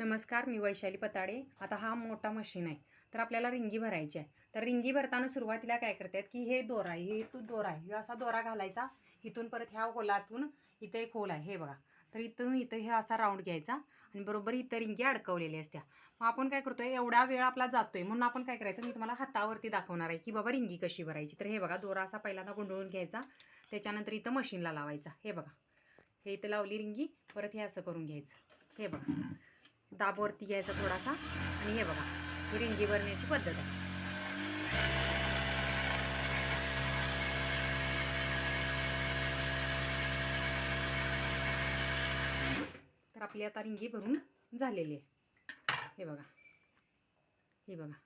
नमस्कार मी वैशाली पताडे. आता हा मोठा मशीन आहे. तर आपल्याला रिंगी भरायची आहे. तर रिंगी भरताना सुरुवातीला काय करतात की हे दोरा आहे हे तो दोरा आहे. असा दोरा घालायचा. इथून परत ह्या होलातून इथं एक होल आहे. हे बघा. तर इथून इथं हे असा राऊंड घ्यायचा आणि बरोबर इथं रिंगी अडकवलेली असत्या. मग आपण काय करतोय? एवढा वेळ आपला जातोय. म्हणून आपण काय करायचं? मी तुम्हाला हातावरती दाखवणार आहे की बाबा रिंगी कशी भरायची. तर हे बघा दोरा असा पहिल्यांदा गुंडळून घ्यायचा. त्याच्यानंतर इथं मशीनला लावायचा. हे बघा. हे इथं लावली रिंगी. परत हे असं करून घ्यायचं. हे बघा. दाबवरती घ्यायचा थोडासा. आणि हे बघा ही रिंगी भरण्याची पद्धत आहे. तर आपली आता रिंगी भरून झालेली आहे. हे बघा. हे बघा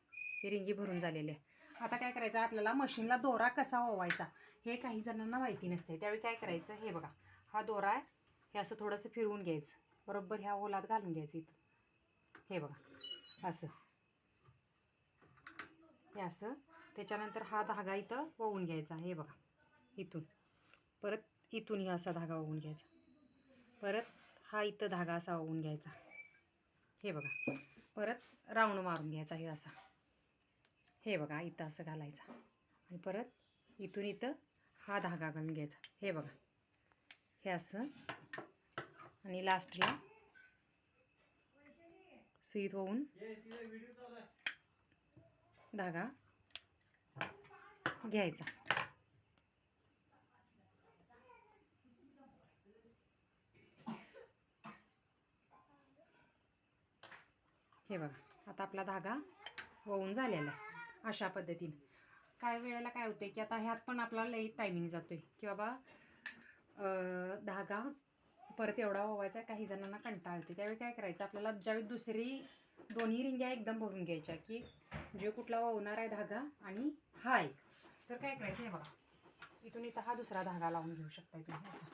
ही रिंगी भरून झालेली आहे. आता काय करायचं? आपल्याला मशीनला दोरा कसा ओवायचा हे काही जणांना माहिती नसते. त्यावेळी काय करायचं? हे बघा हा दोरा आहे. हे असं थोडंसं फिरवून घ्यायचं. बरोबर ह्या ओलात घालून घ्यायचं इथं. हे बघा असं. हे असं. त्याच्यानंतर हा धागा इथं वळून घ्यायचा. हे बघा इथून. परत इथून हे असा धागा वळून घ्यायचा. परत हा इथं धागा असा वळून घ्यायचा. हे बघा परत राऊंड मारून घ्यायचा हे असा. हे बघा इथं असं घालायचा. आणि परत इथून इथं हा धागा घालून घ्यायचा. हे बघा हे असं. आणि लास्टला सुईत होऊन धागा. घ्यायचा. हे बघा आता आपला धागा वळून झालेला आहे अशा पद्धतीने. काय वेळेला काय होतं की आता ह्यात पण आपला लई टायमिंग जातोय की बाबा धागा परत एवढा ओवायचा काही जणांना कंटाळ येते त्यावेळी काय करायचं आपल्याला ज्यावेळी दुसरी दोन्ही रिंग्या एकदम भरून घ्यायच्या की जे कुठला वावणार आहे धागा आणि हा एक तर काय करायचं हे बघा. इथून इथं हा दुसरा धागा लावून घेऊ शकता तुम्ही असा.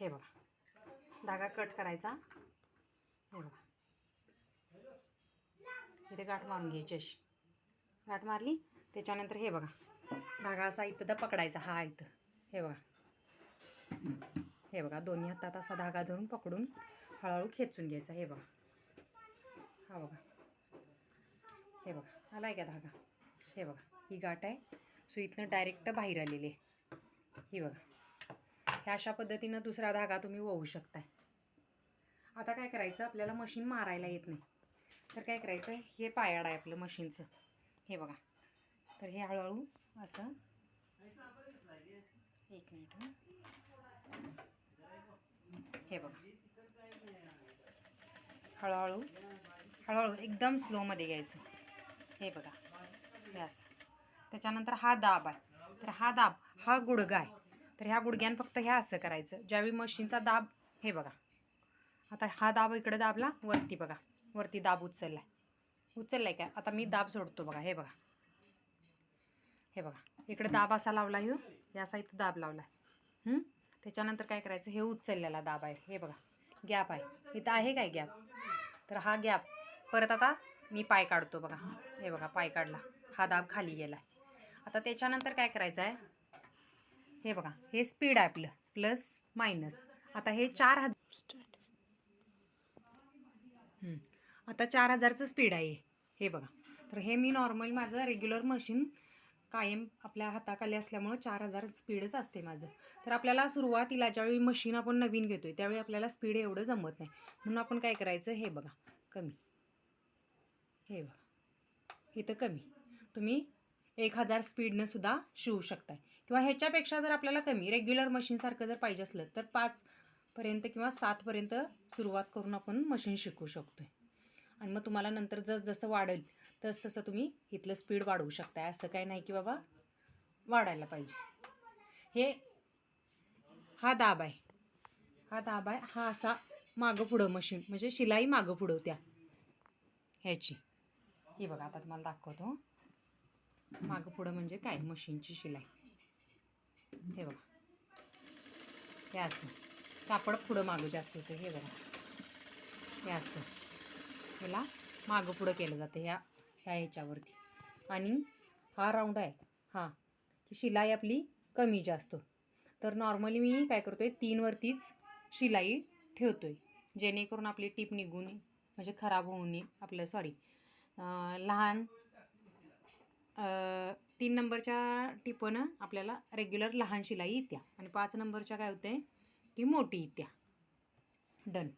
हे बघा. धागा कट करायचा. हे बघा. इथे गाठ मारून घ्यायची अशी. गाठ मारली त्याच्यानंतर हे बघा. धागा असा इथं पकडायचा हा इथं. हे बघा. हे बघा दोन्ही हातात असा धागा धरून पकडून हळूहळू खेचून घ्यायचा. हे बघा. हा बघा. हे बघा आला आहे का धागा? हे बघा ही गाठ आहे. सुईतनं डायरेक्ट बाहेर आलेली आहे. ही बघा. ह्या अशा पद्धतीनं दुसरा धागा तुम्ही वळू शकताय. आता काय करायचं? आपल्याला मशीन मारायला येत नाही. तर काय करायचं? हे पायाड आहे आपलं मशीनचं हे बघा. तर हे हळूहळू असं एक मिनिट हे. बघा. हळूहळू हळूहळू एकदम स्लोमध्ये घ्यायचं. हे बघा. यास त्याच्यानंतर हा दाब आहे. तर हा दाब हा गुडगा आहे. तर ह्या गुडघ्यानं फक्त ह्या असं करायचं. ज्यावेळी मशीनचा दाब हे बघा. आता हा दाब इकडे दाबला वरती बघा. वरती दाब उचललाय. उचललाय काय? आता मी दाब सोडतो बघा. हे बघा. हे बघा. इकडे दाब असा लावला हे असा इथं दाब लावला आहे त्याच्यानंतर काय करायचं? हे उचललेला दाब आहे. हे बघा. गॅप आहे. इथं आहे काय गॅप? तर हा गॅप. परत आता मी पाय काढतो बघा. हे बघा पाय काढला. हा दाब खाली गेला आता त्याच्यानंतर काय करायचं आहे हे बघा. हे स्पीड आहे आपलं. Plus minus. आता हे चार हजार आता चार हजारचं स्पीड आहे हे बघा. तर हे मी नॉर्मल माझं रेग्युलर मशीन कायम आपल्या हाताखाली असल्यामुळं चार हजार स्पीडच असते माझं. तर आपल्याला सुरुवातीला ज्यावेळी मशीन आपण नवीन घेतो आहे त्यावेळी आपल्याला स्पीड एवढं जमत नाही. म्हणून आपण काय करायचं हे बघा कमी. हे बघा इथं कमी. तुम्ही एक हजार स्पीडनं सुद्धा शिवू शकताय. किंवा ह्याच्यापेक्षा जर आपल्याला कमी रेग्युलर मशीनसारखं जर पाहिजे असलं तर पाचपर्यंत किंवा सातपर्यंत सुरुवात करून आपण मशीन शिकू शकतोय. आणि मग तुम्हाला नंतर जसजसं वाढेल तस तसं तुम्ही इथलं स्पीड वाढवू शकताय. असं काही नाही की बाबा वाढायला पाहिजे. हे हा दाब आहे. हा दाब आहे. हा असा मागं पुढं मशीन म्हणजे शिलाई मागं पुढं होत्या. ह्याची. हे बघा आता तुम्हाला दाखवतो मागं पुढं म्हणजे काय? मशीनची शिलाई. हे बघा. हे असं. कापड पुढं मागं जास्त होतं. हे बघा. हे असं. ह्याला मागं पुढं केलं जातं. ह्या ह्या याच्यावरती. आणि हा राऊंड आहे. हा. की शिलाई आपली कमी जास्त. तर नॉर्मली मी काय करतो आहे तीनवरतीच शिलाई ठेवतो आहे जेणेकरून आपली टीप निघू नये म्हणजे खराब होऊ नये आपलं सॉरी लहान तीन नंबरच्या टिपनं आपल्याला रेग्युलर लहान शिलाई येत्या. आणि पाच नंबरच्या काय होते की मोठी येत्या. डन